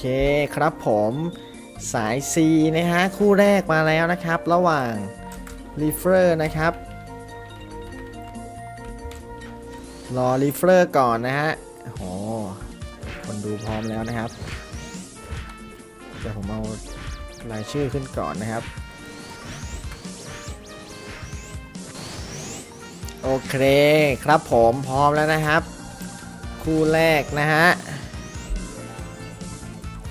โอเคครับผมสาย C นะฮะ คู่แรกมาแล้วนะครับ ระหว่างรีเฟอร์นะครับ รอรีเฟอร์ก่อนนะฮะโอ้โหคนดูพร้อมแล้วนะครับเดี๋ยวผมเอารายชื่อขึ้นก่อนนะครับ โอเคครับผมพร้อมแล้วนะครับ คู่แรกนะฮะ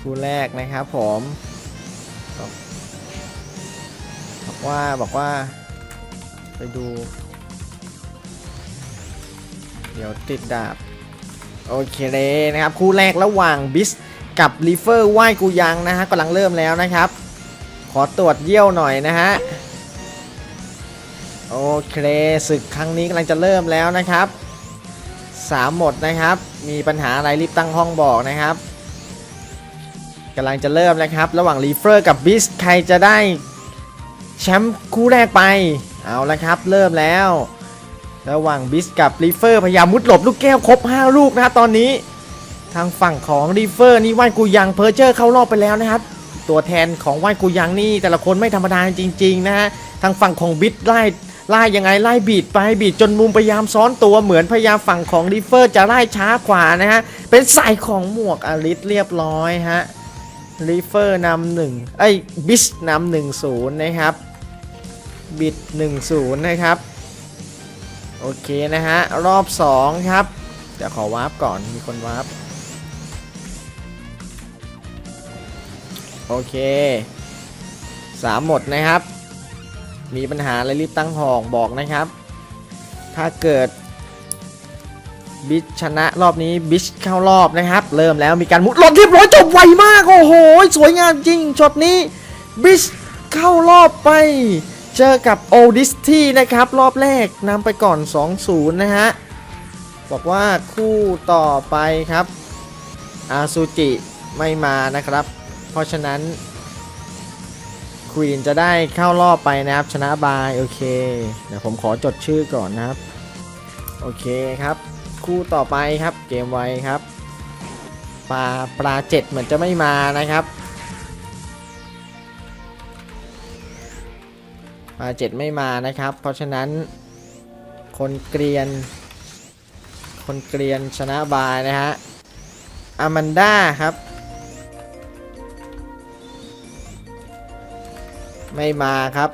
คู่แรกนะครับผมบอกบอกว่าบอกว่า ไปดู เดี๋ยวติดดาบ โอเคเลยนะครับ คู่แรกระหว่างบิสกับลีเฟอร์ไหว้กูยังนะฮะกำลังเริ่มแล้วนะครับ ขอตรวจเยี่ยวหน่อยนะฮะโอเคศึกครั้งนี้กำลังจะเริ่มแล้วนะครับสามหมดนะครับ มีปัญหาอะไรรีบตั้งห้องบอกนะครับ กำลังจะเริ่มนะครับ ระหว่างรีเฟอร์กับบิสใครจะได้แชมป์คู่แรกไป เอาละครับ เริ่มแล้ว ระหว่างบิสกับรีเฟอร์พยายามมุดหลบลูกแก้วครบ 5 ลูกนะฮะตอนนี้ ทางฝั่งของรีเฟอร์นี่ว่านกูยังเพอร์เจอร์เข้ารอบไปแล้วนะครับ ตัวแทนของว่านกูยังนี่แต่ละคนไม่ธรรมดาจริงๆนะฮะทางฝั่งของบิสไล่ไล่ยังไงไล่บีดไปบีดจนมุมพยายามซ้อนตัวเหมือนพยายามฝั่งของรีเฟอร์จะไล่ช้ากว่านะฮะเป็นสายของหมวกอลิสเรียบร้อยฮะ รีเฟอร์นำหนึ่งเอ้ยบิสนำหนึ่งศูนย์นะครับ บิดหนึ่งศูนย์นะครับ โอเคนะฮะ รอบ2ครับ เดี๋ยวขอวาร์ปก่อน มีคนวาร์ป โอเคสามหมดนะครับ มีปัญหาอะไรรีบตั้งหอกบอกนะครับ ถ้าเกิด บิชชนะรอบนี้บิชเข้ารอบนะครับ เริ่มแล้วมีการมุดหลบเรียบร้อยจบไวมากโอ้โห สวยงามจริงช็อตนี้บิชเข้ารอบไป เจอกับโอดิสที่นะครับ รอบแรกนำไปก่อน 2-0 นะฮะ บอกว่าคู่ต่อไปครับ อาซูจิไม่มานะครับ เพราะฉะนั้นควีนจะได้เข้ารอบไปนะครับ ชนะบาย โอเค เดี๋ยวผมขอจดชื่อก่อนนะครับ โอเคครับ คู่ต่อไปครับเกมไวครับปลาปลาเจ็ดเหมือนจะไม่มานะครับปลาเจ็ดไม่มานะครับ เพราะฉะนั้นคนเกรียน คนเกรียนชนะบายนะฮะอามันด้าครับ ไม่มาครับ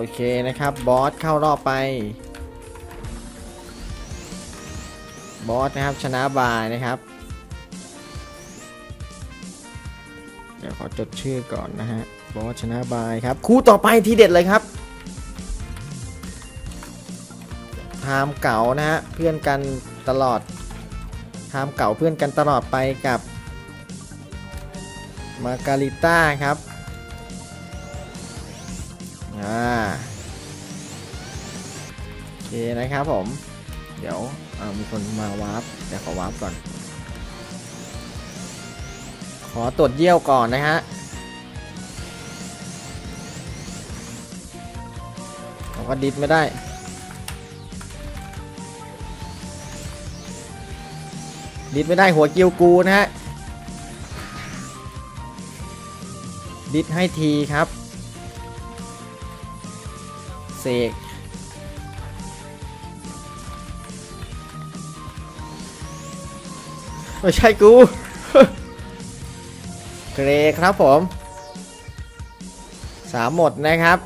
โอเคนะครับ บอสเข้ารอบไป บอสนะครับชนะบายนะครับ เดี๋ยวขอจดชื่อก่อนนะฮะ บอสชนะบายครับ คู่ต่อไปทีเด็ดเลยครับไทม์เก่านะฮะ เพื่อนกันตลอดไทม์เก่าเพื่อนกันตลอดไปกับมาการิต้าครับ อ่าโอเคนะครับผม เดี๋ยวมีคนมาวาร์ปเดี๋ยวขอวาร์ปก่อน ขอตรวจเยี่ยวก่อนนะฮะผมก็ดิดไม่ได้ดิดไม่ได้หัวกิวกูนะฮะดิดให้ทีครับ เสกไม่ใช่กู เกรครับผม สามหมดนะครับ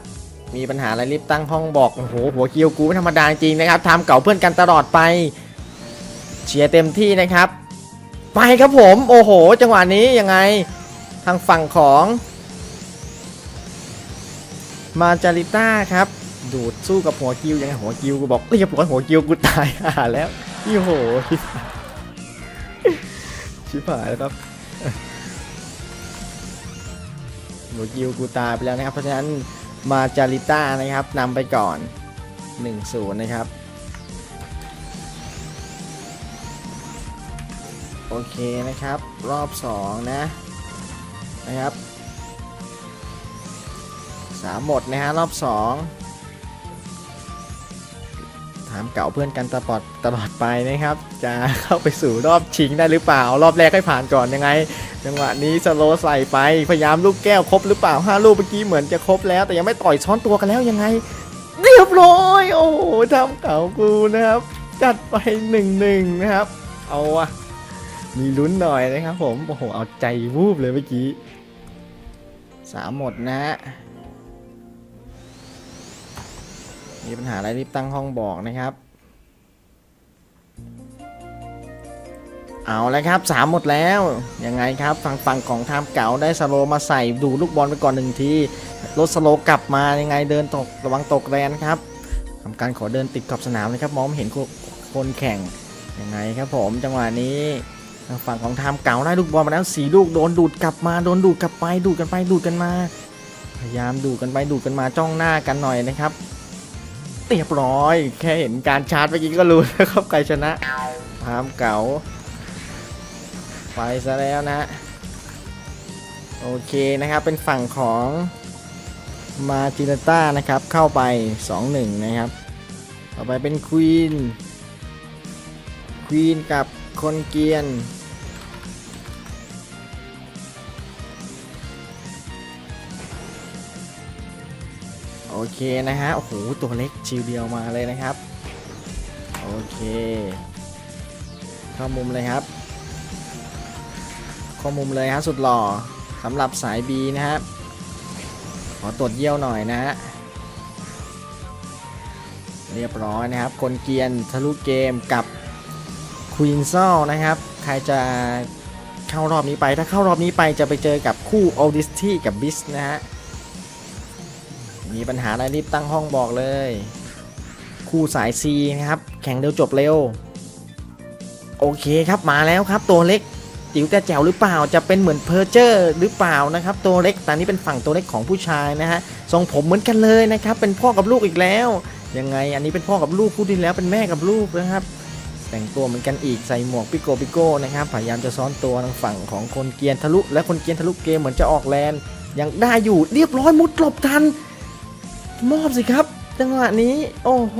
มีปัญหาอะไรรีบตั้งห้องบอก โอ้โห หัวเกียวกูไม่ธรรมดาจริงนะครับทำเก่าเพื่อนกันตลอดไป เชียร์เต็มที่นะครับ ไปครับผม โอ้โห จังหวะนี้ยังไง ทางฝั่งของ มาจาริต้าครับ ดูดสู้กับหัวกิวยังไงหัวกิวกูบอกเรียบร้อยหัวกิวกูตายห่าแล้วยี่โหชิบหายชิบหายแล้วครับหัวกิวกูตายไปแล้วนะครับ เพราะฉะนั้นมาจาริต้านะครับนำไปก่อน1-0นะครับโอเคนะครับ รอบ 2 นะ นะครับสามหมดนะฮะรอบ2ไท ถามเก่าเพื่อนกันตลอดตลอดไปนะครับ จะเข้าไปสู่รอบชิงได้หรือเปล่า รอบแรกให้ผ่านก่อนยังไง จังหวะนี้สโลใส่ไป พยายามลูกแก้วครบหรือเปล่าห้าลูกเมื่อกี้เหมือนจะครบแล้วแต่ยังไม่ต่อยช้อนตัวกันแล้วยังไง เรียบร้อย โอ้โหทำเก่ากูนะครับ จัดไปหนึ่งหนึ่งนะครับ เอาอะมีลุ้นหน่อยนะครับผม โอ้โห เอาใจวูบเลยเมื่อกี้สามหมดนะฮะ มีปัญหาอะไรรีบตั้งห้องบอกนะครับ เอาแล้วครับสามหมดแล้ว ยังไงครับฝั่งฝั่งของทามเก๋าได้สโลมาใส่ดูลูกบอลไปก่อนหนึ่งทีรถสโลกลับมายังไงเดินตกระวังตกแรนครับทำการขอเดินติดขอบสนามเลยครับมองไม่เห็นคนแข่งยังไงครับผมจังหวะนี้ทางฝั่งของทามเก๋าได้ลูกบอลมาแล้วสี่ลูกโดนดูดกลับมาโดนดูดกลับไปดูดกันไปดูดกันมา พยายามดูดกันไปดูดกันมาจ้องหน้ากันหน่อยนะครับ เรียบร้อย แค่เห็นการชาร์จเมื่อกี้ก็รู้นะครับใครชนะทามเก๋าไปซะแล้วนะ โอเคนะครับเป็นฝั่งของมาจินต้านะครับ เข้าไป 2-1 นะครับ ต่อไปเป็นควีนควีนกับคนเกียน เคนะฮะ โอ้โห ตัวเล็กชิวเดียวมาเลยนะครับ โอเค เข้ามุมเลยครับ เข้อมุมเลยฮะสุดหล่อสำหรับสาย B นะครับ ขอตรวจเยี่ยวหน่อยนะฮะ เรียบร้อยนะครับ คนเกียนทะลุเกมกับควีนซอลนะครับ ใครจะเข้ารอบนี้ไป ถ้าเข้ารอบนี้ไปจะไปเจอกับคู่โอดิสที่กับบิสนะฮะ มีปัญหาอะไรรีบตั้งห้องบอกเลย คู่สาย C นะครับ แข่งเร็วจบเร็ว โอเคครับมาแล้วครับตัวเล็กจิ๋วแต่แจ๋วหรือเปล่าจะเป็นเหมือนเพอร์เจอร์หรือเปล่านะครับ ตัวเล็กแต่นี้เป็นฝั่งตัวเล็กของผู้ชายนะฮะทรงผมเหมือนกันเลยนะครับ เป็นพ่อกับลูกอีกแล้วยังไงอันนี้เป็นพ่อกับลูกคู่ที่แล้วเป็นแม่กับลูกนะครับ แต่งตัวเหมือนกันอีกใส่หมวกปิโกปิโก้นะครับพยายามจะซ้อนตัวทางฝั่งของคนเกียนทะลุ และคนเกียนทะลุเกมเหมือนจะออกแลนยังได้อยู่เรียบร้อยมุดหลบทัน มอบสิครับ จังหวะนี้ โอ้โห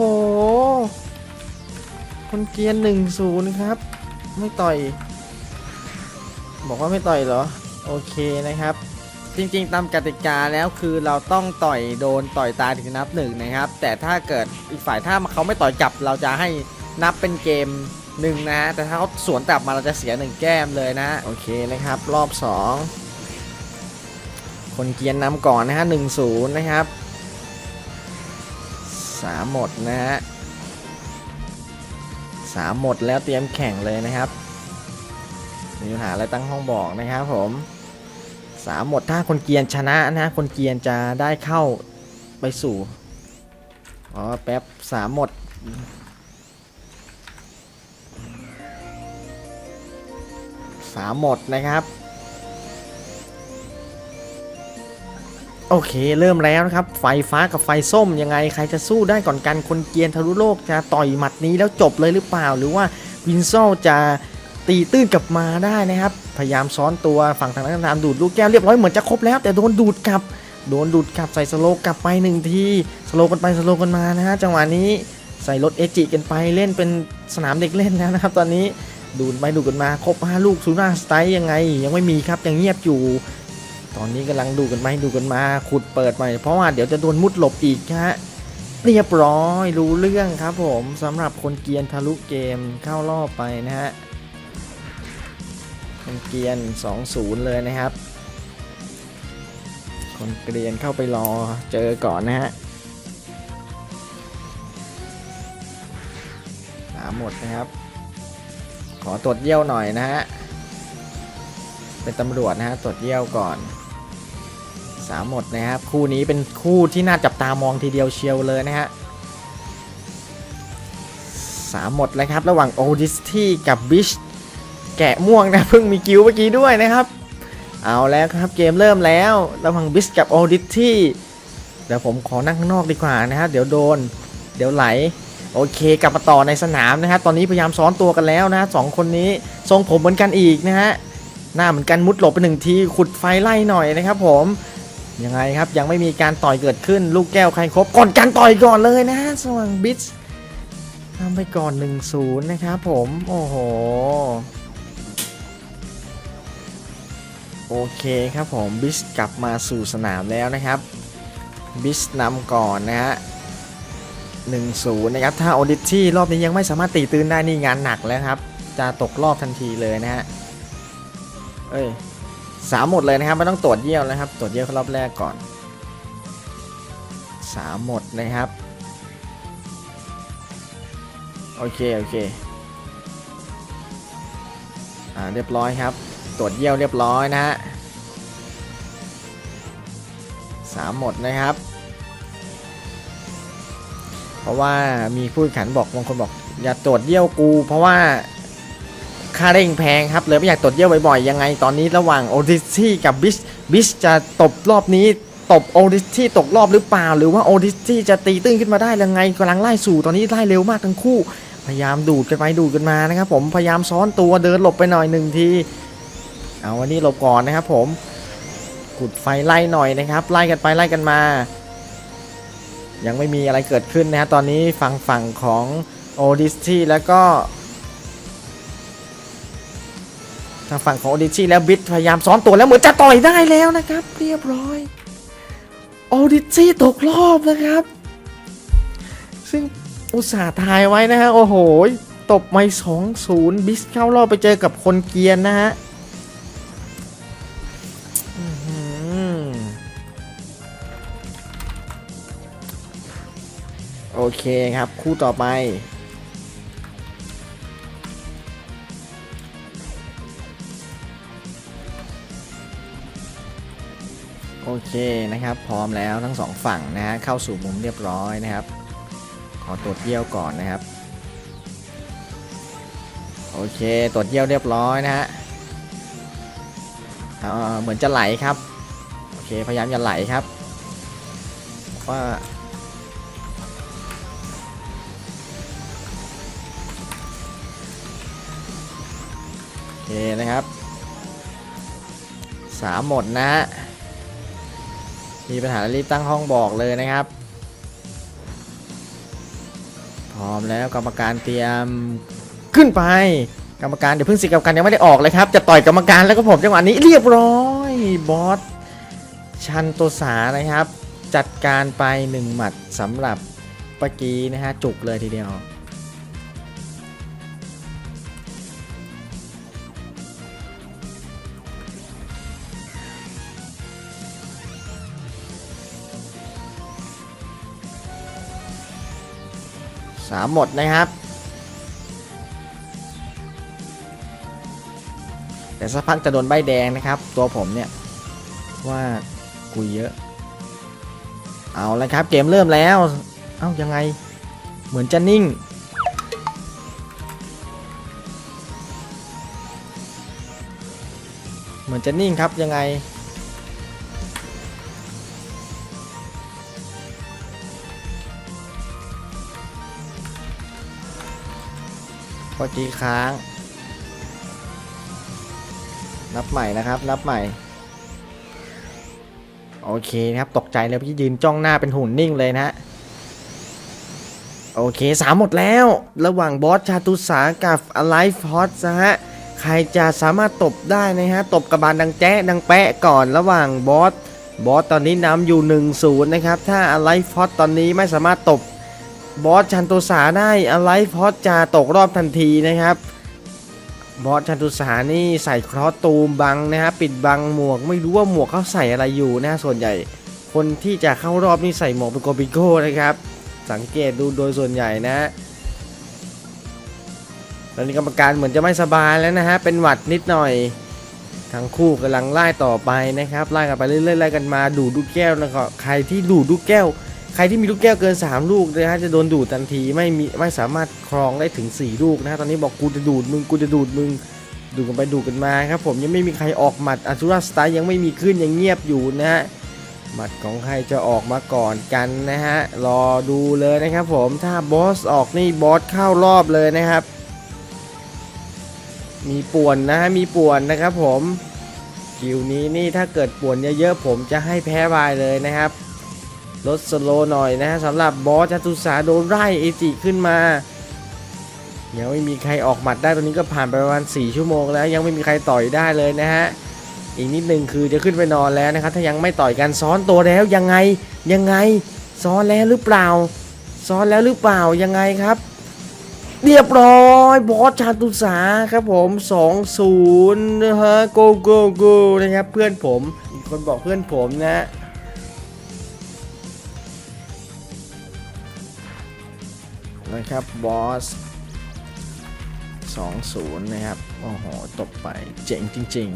คนเกียนหนึ่งศูนย์ครับ ไม่ต่อย บอกว่าไม่ต่อยเหรอ โอเคนะครับ จริงๆ ตามกติกาแล้วคือเราต้องต่อยโดนต่อยตายถึงนับหนึ่งนะครับ แต่ถ้าเกิดอีกฝ่ายถ้าเขาไม่ต่อยกลับ เราจะให้นับเป็นเกมหนึ่งนะฮะ แต่ถ้าเขาสวนกลับมาเราจะเสียหนึ่งแก้มเลยนะ โอเคนะครับ รอบ2คนเกียนนำก่อนนะฮะหนึ่งศูนย์นะครับ สามหมดนะฮะสามหมดแล้วเตรียมแข่งเลยนะครับ มีปัญหาอะไรตั้งห้องบอกนะครับผมสามหมดถ้าคนเกียนชนะนะคนเกียนจะได้เข้าไปสู่อ๋อแป๊บสามหมดสามหมดนะครับ โอเค เริ่มแล้วนะครับ ไฟฟ้ากับไฟส้มยังไงใครจะสู้ได้ก่อนกันคนเกียนทะลุโลกจะต่อยหมัดนี้แล้วจบเลยหรือเปล่า หรือว่าวินโซจะตีตื้นกลับมาได้นะครับ พยายามซ้อนตัวฝั่งทางนั้นตามดูดลูกแก้วเรียบร้อยเหมือนจะครบแล้ว แต่โดนดูดกลับ โดนดูดกลับใส่สโลกลับไปหนึ่งทีสโลกันไปสโลกันมานะฮะจังหวะนี้ใส่รถเอจิกันไปเล่นเป็นสนามเด็กเล่นแล้วนะครับ ตอนนี้ดูดไปดูดกันมาครบ5ลูกซูน่าสไตล์ยังไง ยังไม่มีครับยังเงียบอยู่ ตอนนี้กำลังดูกันไปดูกันมาขุดเปิดใหม่เพราะว่าเดี๋ยวจะโดนมุดหลบอีกฮะเรียบร้อยรู้เรื่องครับผมสำหรับคนเกียนทะลุเกมเข้ารอบไปนะฮะคนเกรียน 2-0 เลยนะครับ คนเกียนเข้าไปรอเจอก่อนนะฮะสาหมดนะครับ ขอตรวจเยี่ยวหน่อยนะฮะเป็นตำรวจนะฮะตรวจเยี่ยวก่อนามหมดนะครับ คู่นี้เป็นคู่ที่น่าจับตามองทีเดียวเชียวเลยนะฮะสามหมดเลยครับระหว่างโอดิสที่กับบิชแกะม่วงนะเพิ่งมีกิ้วเมื่อกี้ด้วยนะครับ เอาแล้วครับเกมเริ่มแล้วระหว่างบิสกับโอดิที่เดี๋ยวผมขอนั่งข้างนอกดีกว่านะครับเดี๋ยวโดน เดี๋ยวไหลโอเค กลับมาต่อในสนามนะครับ ตอนนี้พยายามซ้อนตัวกันแล้วนะสองคนนี้ทรงผมเหมือนกันอีกนะฮะหน้าเหมือนกันมุดหลบไปหนึ่งทีขุดไฟไล่หน่อยนะครับผม ยังไงครับยังไม่มีการต่อยเกิดขึ้น ลูกแก้วใครครบก่อนการต่อยก่อนเลยนะสว่างบิสนำไปก่อน 1-0 นะครับผมโอ้โหโอเคครับผมบิสกลับมาสู่สนามแล้วนะครับบิสนำก่อนนะฮะ1-0นะครับ ถ้าโอดิชี่รอบนี้ยังไม่สามารถตีตื้นได้นี่งานหนักแล้วครับ จะตกรอบทันทีเลยนะฮะ เอ้ย สามหมดเลยนะครับไม่ต้องตรวจเยี่ยวนะครับ ตรวจเยี่ยวรอบแรกก่อนสามหมดนะครับ โอเค โอเค อ่า เรียบร้อยครับ ตรวจเยี่ยวเรียบร้อยนะฮะสามหมดนะครับ เพราะว่ามีผู้ขันบอกบางคนบอก อย่าตรวจเยี่ยวกู เพราะว่า ค่าเร่งแพงครับเลยไม่อยากตรวจเยี่ยวบ่อยๆ ยังไงตอนนี้ระหว่างโอดิซี่กับบิชบิชจะตบรอบนี้ตบโอดิซี่ตกรอบหรือเปล่า หรือว่าโอดิซี่จะตีตื้นขึ้นมาได้ยังไงกำลังไล่สู่ตอนนี้ไล่เร็วมากทั้งคู่ พยายามดูดกันไปดูดกันมานะครับผมพยายามซ้อนตัวเดินหลบไปหน่อยหนึ่งทีเอาวันนี้หลบก่อนนะครับผมกุดไฟไล่หน่อยนะครับไล่กันไปไล่กันมา ยังไม่มีอะไรเกิดขึ้นนะฮะตอนนี้ฝั่งฝั่งของโอดิซี่แล้วก็างฝั่งของโอดิซี่แล้วบิทพยายามซ้อนตัวแล้วเหมือนจะต่อยได้แล้วนะครับ เรียบร้อยโอดิซี่ตกรอบนะครับ ซึ่งอุตส่าห์ทายไว้นะฮะ โอ้โห ตบไม่สองศูนย์บิสเข้ารอบไปเจอกับคนเกียนนะฮะโอเคครับ คู่ต่อไป เคนะครับ พร้อมแล้วทั้งสองฝั่งนะฮะเข้าสู่มุมเรียบร้อยนะครับ ขอตรวจเยี่ยวก่อนนะครับ โอเคตรวจเยี่ยวเรียบร้อยนะฮะเหมือนจะไหลครับ โอเคพยายามอย่าไหลครับว่าโอเคนะครับสามหมดนะฮะ มีปัญหารีบตั้งห้องบอกเลยนะครับ พร้อมแล้วกรรมการเตรียมขึ้นไป กรรมการเดี๋ยวเพิ่งสิกรรมการยังไม่ได้ออกเลยครับ จะต่อยกรรมการแล้วก็ผมจังหวะนี้เรียบร้อยบอสชันโตสานะครับ จัดการไปหนึ่งหมัดสำหรับเมื่อกี้นะฮะจุกเลยทีเดียว สามหมดนะครับ แต่สักพักจะโดนใบแดงนะครับ ตัวผมเนี่ยว่ากุยเยอะ เอาละครับเกมเริ่มแล้ว เอ้ายังไงเหมือนจะนิ่ง เหมือนจะนิ่งครับยังไง อกี้ค้าง นับใหม่นะครับ นับใหม่ โอเคนะครับ ตกใจเลยพี่ยืนจ้องหน้าเป็นหุ่นนิ่งเลยนะฮะโอเคสามหมดแล้ว ระหว่างบอสชาตุสากับ Alive h o t นะฮะ ใครจะสามารถตบได้นะฮะ ตบกระบาลดังแจ๊ดังแปะก่อนระหว่างบอส บอสตอนนี้นำอยู่ 1-0 นะครับ ถ้า Alive h o t ตอนนี้ไม่สามารถตบ บอสชันตุสาได้ Alive h o t จะตกรอบทันทีนะครับ บอสชันตุสานี่ใส่ครอสตูมบังนะฮะปิดบังหมวกไม่รู้ว่าหมวกเขาใส่อะไรอยู่นะส่วนใหญ่ คนที่จะเข้ารอบนี่ใส่หมวกเป็นโกบิโก้นะครับ สังเกตดูโดยส่วนใหญ่นะตอนนี้กรรมการเหมือนจะไม่สบายแล้วนะฮะเป็นหวัดนิดหน่อยทั้งคู่กำลังไล่ต่อไปนะครับไล่กันไปเรื่อยๆไล่กันมาดูดูแก้วนะครับใครที่ดูดูแก้ว ใครที่มีลูกแก้วเกิน 3 ลูกนะฮะจะโดนดูดทันทีไม่มีไม่สามารถครองได้ถึง 4 ลูกนะฮะตอนนี้บอกกูจะดูดมึงกูจะดูดมึงดูกันไปดูกันมาครับผมยังไม่มีใครออกหมัดอัสุราสไตล์ยังไม่มีขึ้นยังเงียบอยู่นะฮะหมัดของใครจะออกมาก่อนกันนะฮะรอดูเลยนะครับผมถ้าบอสออกนี่บอสเข้ารอบเลยนะครับ มีป่วนนะฮะมีป่วนนะครับผมคิวนี้นี่ถ้าเกิดป่วนเยอะๆผมจะให้แพ้บายเลยนะครับ ลดสโลหน่อยนะฮะสำหรับบอสจตุสาโดนไล่เอจิขึ้นมา ยังไม่มีใครออกหมัดได้ตอนนี้ก็ผ่านไปประมาณ 4 ชั่วโมงแล้ว ยังไม่มีใครต่อยได้เลยนะฮะอีกนิดนึงคือจะขึ้นไปนอนแล้วนะครับถ้ายังไม่ต่อยกันซ้อนตัวแล้วยังไงยังไงซ้อนแล้วหรือเปล่า ซ้อนแล้วหรือเปล่ายังไงครับ เรียบร้อยบอสชาตุสาครับผม 2-0นะฮะโกโกโกนะครับเพื่อนผมคนบอกเพื่อนผมนะ นะครับบอส2-0 นะครับ โอ้โหตบไปเจ๋งจริง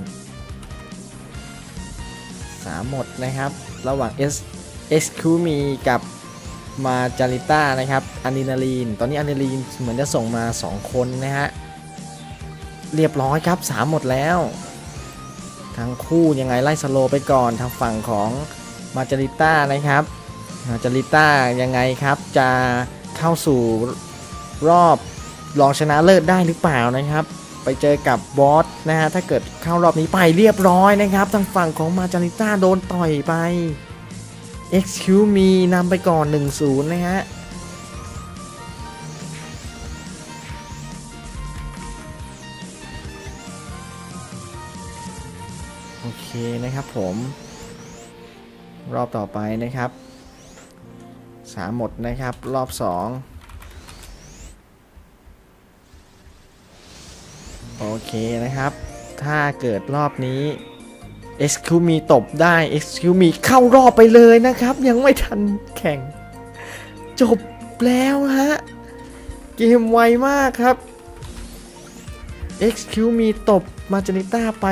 ๆ สามหมดนะครับ ระหว่าง S S คูมีกับมาจาริต้านะครับอะดรีนาลีน ตอนนี้อะดรีนาลีนเหมือนจะส่งมา 2 คนนะฮะ เรียบร้อยครับ 3 หมดแล้ว ทั้งคู่ยังไงไล่สโลไปก่อนทางฝั่งของมาจาริต้านะครับ มาจาริต้ายังไงครับจะ เข้าสู่รอบรองชนะเลิศได้หรือเปล่านะครับ ไปเจอกับบอสนะฮะถ้าเกิดเข้ารอบนี้ไปเรียบร้อยนะครับทางฝั่งของมาจาริต้าโดนต่อยไป XQ มีนำไปก่อน 1-0 นะฮะโอเคนะครับผม รอบต่อไปนะครับ สามหมดนะครับ รอบสองโอเคนะครับ ถ้าเกิดรอบนี้ XQ มีตบได้ XQ มีเข้ารอบไปเลยนะครับ ยังไม่ทันแข่ง จบแล้วฮะ เกมไวมากครับ XQ มีตบมาจานิต้าไป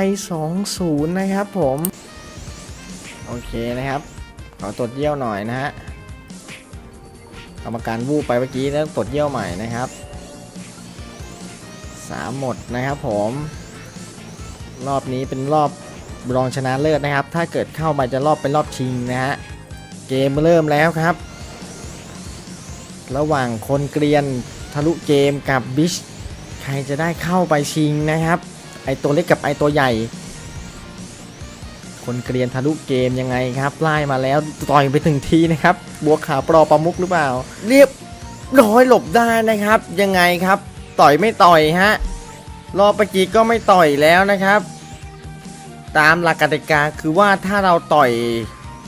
2-0 นะครับผม โอเคนะครับ ขอตรวจเยี่ยวหน่อยนะฮะ กรรมการวูบไปเมื่อกี้แล้วตรวจเยี่ยวใหม่นะครับสามหมดนะครับผม รอบนี้เป็นรอบรองชนะเลิศนะครับ ถ้าเกิดเข้ามาจะรอบเป็นรอบชิงนะฮะเกมเริ่มแล้วครับ ระหว่างคนเกรียนทะลุเกมกับบิชใครจะได้เข้าไปชิงนะครับ ไอตัวเล็กกับไอตัวใหญ่ คนเกรียนทะลุเกมยังไงครับไล่มาแล้วต่อยไปถึงทีนะครับบัวขาวปลอประมุกหรือเปล่า เรียบร้อยหลบได้นะครับ ยังไงครับ ต่อยไม่ต่อยฮะรอปกีก็ไม่ต่อยแล้วนะครับ ตามหลักกติกาคือว่าถ้าเราต่อย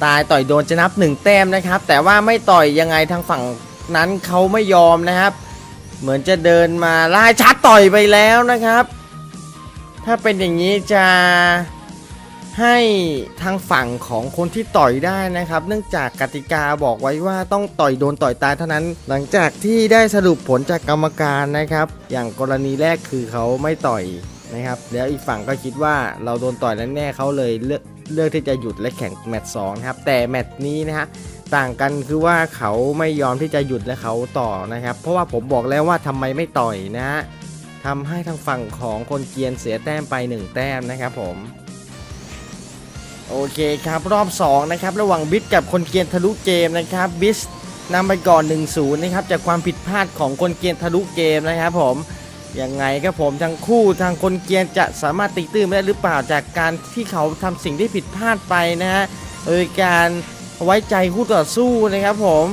ตายต่อยโดนจะนับหนึ่งแต้มนะครับ แต่ว่าไม่ต่อยยังไงทางฝั่งนั้นเขาไม่ยอมนะครับ เหมือนจะเดินมาไล่ชาร์จต่อยไปแล้วนะครับ ถ้าเป็นอย่างนี้จะ ให้ทางฝั่งของคนที่ต่อยได้นะครับ เนื่องจากกติกาบอกไว้ว่าต้องต่อยโดนต่อยตายเท่านั้น หลังจากที่ได้สรุปผลจากกรรมการนะครับ อย่างกรณีแรกคือเขาไม่ต่อยนะครับ แล้วอีกฝั่งก็คิดว่าเราโดนต่อยแล้วแน่เขาเลยเลือกเลือกที่จะหยุดและแข่งแมตช์สองนะครับ แต่แมตช์นี้นะฮะต่างกันคือว่าเขาไม่ยอมที่จะหยุดและเขาต่อนะครับ เพราะว่าผมบอกแล้วว่าทำไมไม่ต่อยนะฮะทำให้ทางฝั่งของคนเกียนเสียแต้มไป 1 แต้มนะครับผม โอเคครับรอบ 2 นะครับ ระหว่างบิสกับคนเกียนทะลุเกมนะครับบิสนำไปก่อน 1-0 นะครับ จากความผิดพลาดของคนเกียนทะลุเกมนะครับผมยังไงครับผมทั้งคู่ทางคนเกียนจะสามารถตีตื้นได้หรือเปล่าจากการที่เขาทำสิ่งที่ผิดพลาดไปนะฮะโดยการไว้ใจคู่ต่อสู้นะครับผม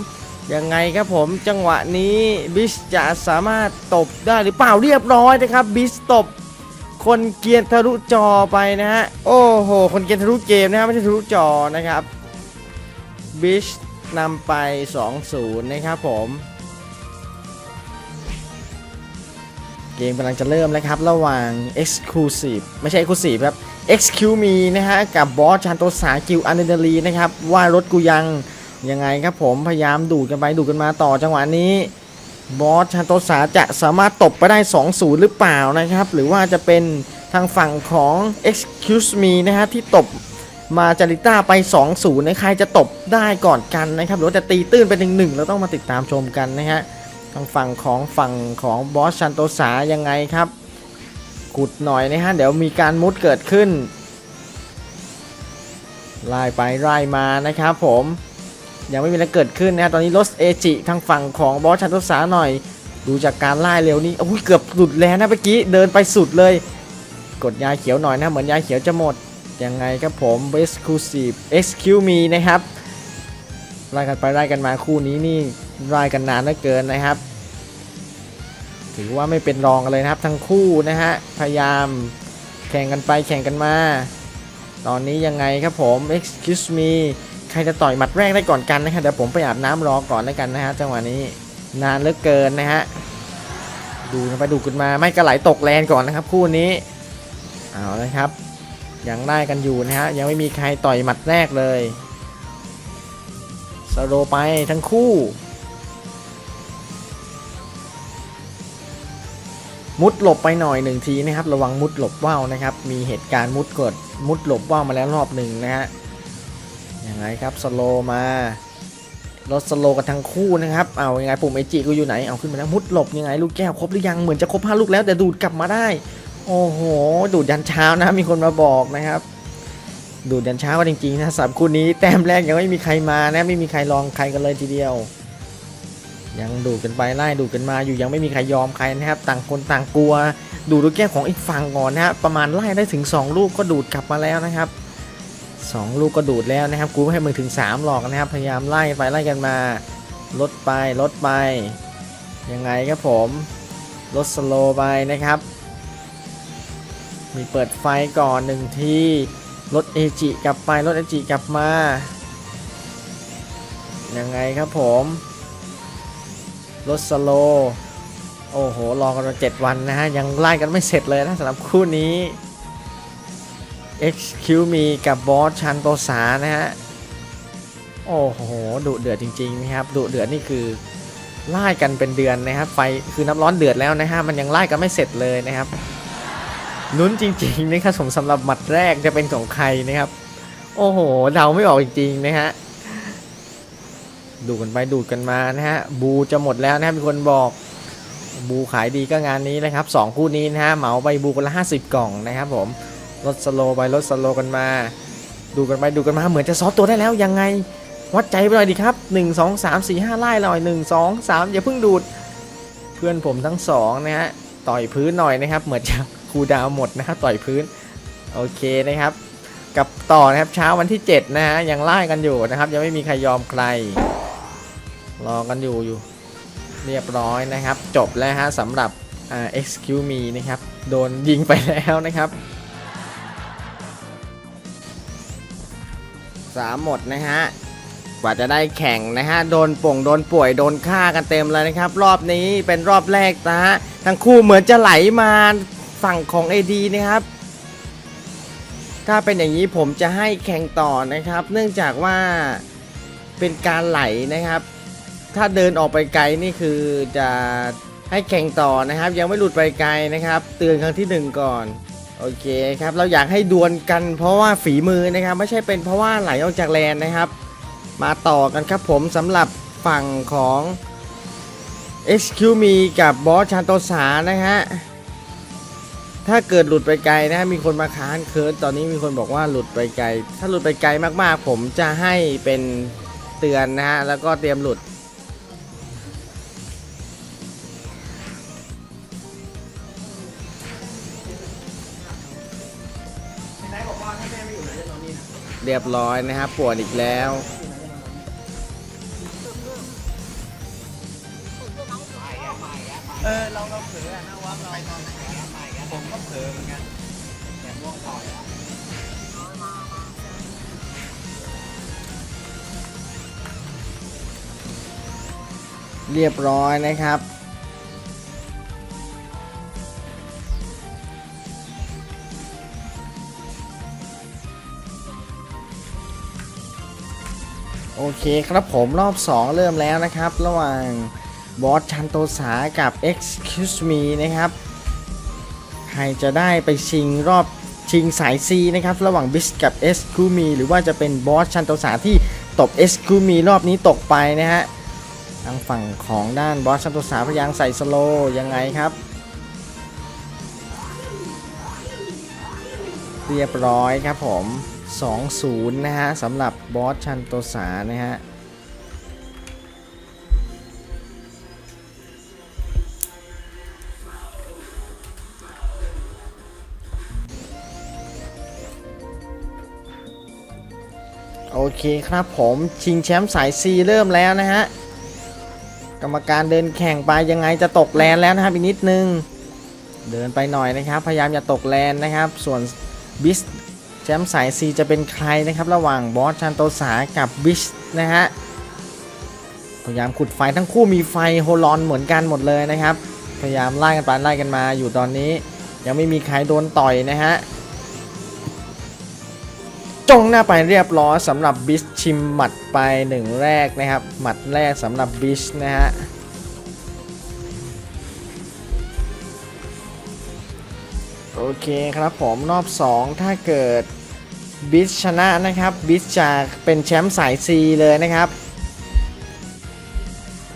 ยังไงครับผมจังหวะนี้บิชจะสามารถตบได้หรือเปล่าเรียบร้อยนะครับบิชตบ คนเกียนทะลุจอไปนะฮะ โอ้โห คนเกียนทะลุเกมนะครับไม่ใช่ทะลุจอนะครับบิชนำไป 2-0 นะครับผม เกมกำลังจะเริ่มแล้วครับ ระหว่าง Exclusive ไม่ใช่ Exclusive ครับ XQ มีนะฮะ กับบอสชันโตสากิวอันเดนลีนะครับ ว่ารถกูยังยังไงครับผมพยายามดูดกันไปดูดกันมาต่อจังหวะนี้ บอสชันโตสาจะสามารถตบไปได้ 2-0 หรือเปล่านะครับ หรือว่าจะเป็นทางฝั่งของ Excuse me นะฮะที่ตบมาจาริต้าไป 2-0นะใครจะตบได้ก่อนกันนะครับ หรือว่าจะตีตื้นไป1 1เราต้องมาติดตามชมกันนะฮะทางฝั่งของฝั่งของบอสชันโตสายังไงครับขุดหน่อยนะฮะเดี๋ยวมีการมุดเกิดขึ้นไล่ไปไล่มานะครับผม ยังไม่มีอะไรเกิดขึ้นนะฮะตอนนี้รถเอจิทางฝั่งของบอสชันโตสาหน่อย ดูจากการไล่เร็วนี้โอ้ยเกือบหลุดแล้วนะเมื่อกี้เดินไปสุดเลย กดยาเขียวหน่อยนะ เหมือนยาเขียวจะหมด ยังไงครับผม Exclusive Excuse me นะครับไล่กันไปไล่กันมาคู่นี้นี่ไล่กันนานเหลือเกินนะครับ ถือว่าไม่เป็นรองกันเลยนะครับ ทั้งคู่นะฮะพยายามแข่งกันไปแข่งกันมา ตอนนี้ยังไงครับผม excuse me ใครจะต่อยหมัดแรกได้ก่อนกันนะฮะเดี๋ยวผมไปอาบน้ำรอก่อนแล้วกันนะฮะจังหวะนี้นานเหลือเกินนะฮะดูไปดูกันมาไม่กระไหลตกแลนก่อนนะครับคู่นี้เอาละครับ ยังได้กันอยู่นะฮะยังไม่มีใครต่อยหมัดแรกเลยสโลไปทั้งคู่ มุดหลบไปหน่อยหนึ่งทีนะครับ ระวังมุดหลบว่าวนะครับ มีเหตุการณ์มุดเกิดมุดหลบว่าวมาแล้วรอบหนึ่งนะฮะ ยังไงครับสโลมา รถสโลกันทั้งคู่นะครับ เอายังไงปุ่มเอจิกูอยู่ไหน เอาขึ้นมาแล้วมุดหลบยังไงลูกแก้วครบหรือยังเหมือนจะครบห้าลูกแล้วแต่ดูดกลับมาได้ โอ้โห ดูดยันเช้านะมีคนมาบอกนะครับ ดูดยันเช้าก็จริงๆนะสามคู่นี้แต้มแรกยังไม่มีใครมานะไม่มีใครลองใครกันเลยทีเดียว ยังดูดกันไปไล่ดูดกันมาอยู่ยังไม่มีใครยอมใครนะครับ ต่างคนต่างกลัว ดูดลูกแก้วของอีกฝั่งก่อนนะฮะประมาณไล่ได้ถึง 2 ลูกก็ดูดกลับมาแล้วนะครับ 2 ลูกก็ดูดแล้วนะครับ กูไม่ให้มึงถึง 3 หรอกนะครับ พยายามไล่ไปไล่กันมา ลดไปลดไป ยังไงครับผม ลดสโลว์ไปนะครับ มีเปิดไฟก่อนหนึ่งทีรถเอจิกลับไปรถเอจิกลับมา ยังไงครับผมรถสโล โอ้โห รอกันมาเจ็ดวันนะฮะ ยังไล่กันไม่เสร็จเลยนะสำหรับคู่นี้ XQ มีกับบอสชันโตสานะฮะ โอ้โหดุเดือดจริงๆนะครับดุเดือดนี่คือไล่กันเป็นเดือนนะครับ ไฟคือน้ำร้อนเดือดแล้วนะฮะ มันยังไล่กันไม่เสร็จเลยนะครับลุ้นจริงๆนะครับผมสำหรับหมัดแรกจะเป็นของใครนะครับ โอ้โหเดาไม่ออกจริงๆนะฮะดูกันไปดูกันมานะฮะบูจะหมดแล้วนะฮะมีคนบอกบูขายดีก็งานนี้นะครับสองคู่นี้นะฮะเหมาใบบูคนละ50 กล่องนะครับผม ลดสโลไปลดสโลกันมา ดูกันไปดูกันมาเหมือนจะซ้อฟตัวได้แล้วยังไง วัดใจไปหน่อยดีครับ 1 2 3 4 5ไล่หน่อย 1 2 3 อย่าเพิ่งดูด เพื่อนผมทั้งสองนะฮะต่อยพื้นหน่อยนะครับ เหมือนจะคูดาวหมดนะครับต่อยพื้นโอเคนะครับกับต่อนะครับเช้าวันที่ 7 นะฮะยังไล่กันอยู่นะครับ ยังไม่มีใครยอมใคร รอกันอยู่อยู่ เรียบร้อยนะครับ จบแล้วฮะสำหรับอ่า excuse me นะครับ โดนยิงไปแล้วนะครับ สามหมดนะฮะกว่าจะได้แข่งนะฮะโดนป่งโดนป่วยโดนฆ่ากันเต็มเลยนะครับ รอบนี้เป็นรอบแรกนะฮะทั้งคู่เหมือนจะไหลมาฝั่งของ AD นะครับ ถ้าเป็นอย่างนี้ผมจะให้แข่งต่อนะครับ เนื่องจากว่าเป็นการไหลนะครับ ถ้าเดินออกไปไกลนี่คือจะให้แข่งต่อนะครับ ยังไม่หลุดไปไกลนะครับ เตือนครั้งที่หนึ่งก่อน โอเคครับเราอยากให้ดวลกันเพราะว่าฝีมือนะครับ ไม่ใช่เป็นเพราะว่าไหลออกจากแลนนะครับ มาต่อกันครับผมสำหรับฝั่งของ HQ มีกับบอสชานโตสานะฮะถ้าเกิดหลุดไปไกลนะฮะมีคนมาค้านเคิร์ดตอนนี้มีคนบอกว่าหลุดไปไกล ถ้าหลุดไปไกลมากๆ ผมจะให้เป็นเตือนนะฮะแล้วก็เตรียมหลุด เรียบร้อยนะครับปวดอีกแล้ว เออเราเราเผลออะนะว่าเราไปตอนไหนอะผมก็เผลอเหมือนกันแต่ม่วงต่อยอะเรียบร้อยนะครับ เคครับผมรอบ 2 เริ่มแล้วนะครับ ระหว่างบอสชันโตสากับ Excuse me นะครับ ใครจะได้ไปชิงรอบชิงสาย C นะครับ ระหว่างบิสกับ s c u m i หรือว่าจะเป็นบอสชันโตสาที่ตบ s c u m i รอบนี้ตกไปนะฮะทางฝั่งของด้านบอสชันโตสาพยายามใส่สโลยังไงครับ เรียบร้อยครับผม 2-0 นะฮะสำหรับบอสชันโตสานะฮะโอเคครับผมชิงแชมป์สาย C เริ่มแล้วนะฮะ กรรมการเดินแข่งไปยังไงจะตกแลนแล้วนะครับอีกนิดนึง เดินไปหน่อยนะครับ พยายามอย่าตกแลนนะครับ ส่วนบิส แชมป์สาย C จะเป็นใครนะครับ ระหว่างบอสชันโตสากับบิชนะฮะพยายามขุดไฟทั้งคู่มีไฟโฮลอนเหมือนกันหมดเลยนะครับ พยายามไล่กันไปไล่กันมาอยู่ตอนนี้ ยังไม่มีใครโดนต่อยนะฮะจงหน้าไปเรียบร้อยสำหรับบิชชิมหมัดไปหนึ่งแรกนะครับ หมัดแรกสำหรับบิชนะฮะ โอเคครับผมรอบ 2 ถ้าเกิดบิชชนะนะครับบิชจะเป็นแชมป์สาย C เลยนะครับ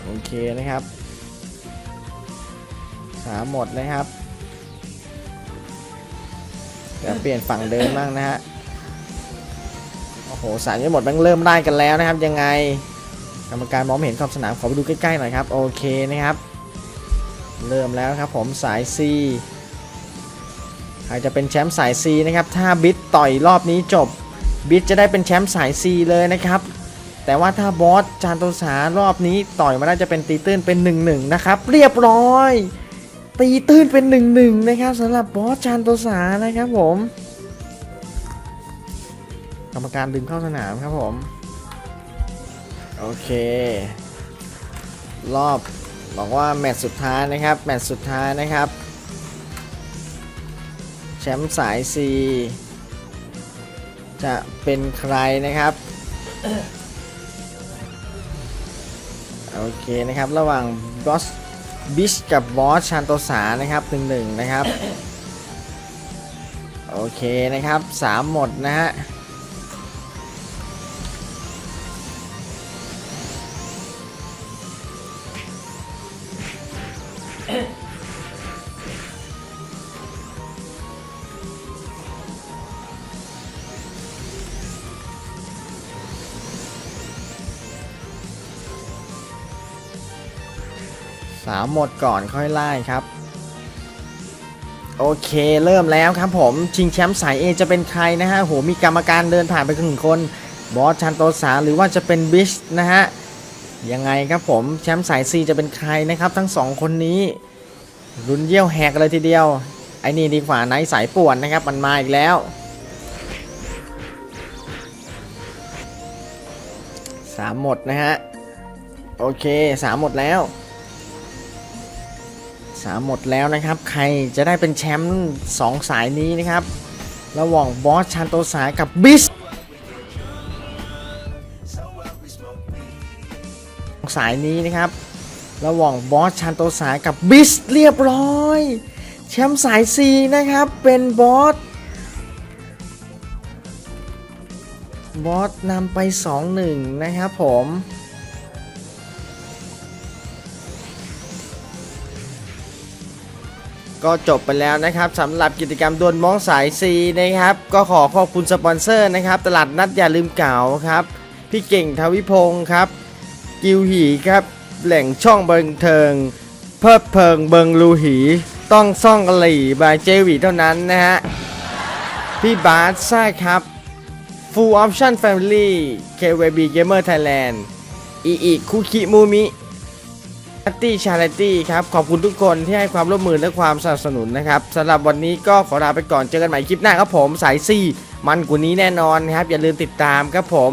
โอเคนะครับสาหมดนะครับเดี๋ยวเปลี่ยนฝั่งเดิมบ้างนะฮะโอ้โหสามยังหมดแม่งเริ่มได้กันแล้วนะครับ ยังไงกรรมการมองไม่เห็นขอบสนามขอไปดูใกล้ๆหน่อยครับ โอเคนะครับ เริ่มแล้วครับผมสาย C ใครจะเป็นแชมป์สาย C นะครับ ถ้าบิทต่อยรอบนี้จบ บิทจะได้เป็นแชมป์สาย C เลยนะครับ แต่ว่าถ้าบอสจานโตสารอบนี้ต่อยมาได้จะเป็นตีตื้นเป็น 1-1 นะครับ เรียบร้อย ตีตื้นเป็น 1-1 นะครับสำหรับบอสจานโตสานะครับผม กรรมการดึงเข้าสนามครับผม โอเค รอบบอกว่าแมตช์สุดท้ายนะครับ แมตช์สุดท้ายนะครับ แชมป์สาย C จะเป็นใครนะครับ โอเคนะครับ ระหว่างบอสบิชกับบอสชานโตสานะครับหนึ่งหนึ่งนะครับ โอเคนะครับสามหมดนะฮะามหมดก่อนค่อยไล่ครับ โอเคเริ่มแล้วครับผม ชิงแชมป์สาย A จะเป็นใครนะฮะโหมีกรรมการเดินผ่านไปหนึ่งคนบอสชันโตสาหรือว่าจะเป็นบิชนะฮะยังไงครับผมแชมป์สาย C จะเป็นใครนะครับทั้งสองคนนี้รุนเยี่ยวแหกเลยทีเดียว ไอ้นี่ดีกว่าไนสายป่วนนะครับ มันมาอีกแล้ว สามหมดนะฮะ โอเคสามหมดแล้ว สามหมดแล้วนะครับ ใครจะได้เป็นแชมป์สองสายนี้นะครับ ระหว่างบอสชานโตสากับบิชสายนี้นะครับ ระหว่างบอสชานโตสากับบิชเรียบร้อยแชมป์สาย C นะครับเป็นบอสบอสนำไป 2-1 นะครับผม ก็จบไปแล้วนะครับสำหรับกิจกรรมดวลมองสายซีนะครับ ก็ขอขอบคุณสปอนเซอร์นะครับ ตลาดนัดอย่าลืมเก่าครับ พี่เก่งทวิพงศ์ครับ กิวหีครับ แหล่งช่องบันเทิง เพิบเพลิงเบิงลูหี ต้องซ่องกะหลี่บายเจวีเท่านั้นนะฮะ พี่บาสใช่ครับ Full Option Family KWB Gamer Thailand อีอีคุคิมูมิ ชาริตี้ชาริตี้ครับ ขอบคุณทุกคนที่ให้ความร่วมมือและความสนับสนุนนะครับสำหรับวันนี้ก็ขอลาไปก่อนเจอกันใหม่คลิปหน้าครับผมสายซี่ มันกว่านี้แน่นอนนะครับ อย่าลืมติดตามครับผม